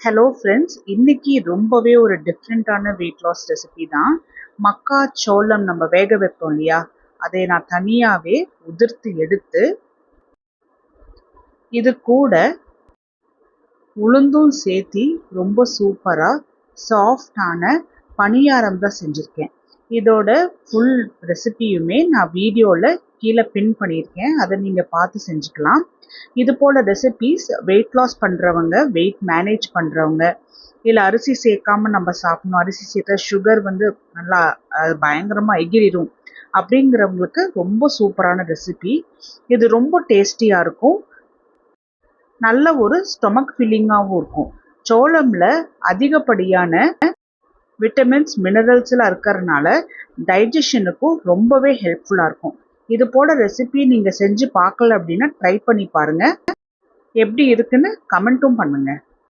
Hello friends இன்னைக்கு ரொம்பவே ஒரு டிஃப்ரெண்ட்டான வெயிட் லாஸ் ரெசிபி தான். மக்கா சோளம் நம்ம வேக வைப்போம் இல்லையா? அதை நான் தனியாகவே உதிர்த்து எடுத்து இது கூட உளுந்தும் சேர்த்தி ரொம்ப சூப்பராக சாஃப்டான பணியாரம் தான் செஞ்சுருக்கேன். இதோட ஃபுல் ரெசிபியுமே நான் வீடியோவில் கீழே பின் பண்ணியிருக்கேன். அதை நீங்கள் பார்த்து செஞ்சுக்கலாம். இது போல் ரெசிபீஸ் வெயிட் லாஸ் பண்ணுறவங்க வெயிட் மேனேஜ் பண்ணுறவங்க இல்லை அரிசி சேர்க்காம நம்ம சாப்பிடணும். அரிசி சேர்த்தா சுகர் வந்து நல்லா பயங்கரமாக எகிரிடும் அப்படிங்கிறவங்களுக்கு ரொம்ப சூப்பரான ரெசிபி இது ரொம்ப டேஸ்டியாக இருக்கும். நல்ல ஒரு ஸ்டொமக் ஃபில்லிங்காகவும் இருக்கும். சோளமில் அதிகப்படியான விட்டமின்ஸ் மினரல்ஸ்லாம் இருக்கிறதுனால டைஜஷனுக்கும் ரொம்பவே ஹெல்ப்ஃபுல்லாக இருக்கும். இது போல் ரெசிபி நீங்கள் செஞ்சு பார்க்கல அப்படின்னா ட்ரை பண்ணி பாருங்கள் எப்படி இருக்குன்னு கமெண்ட்டும் பண்ணுங்கள்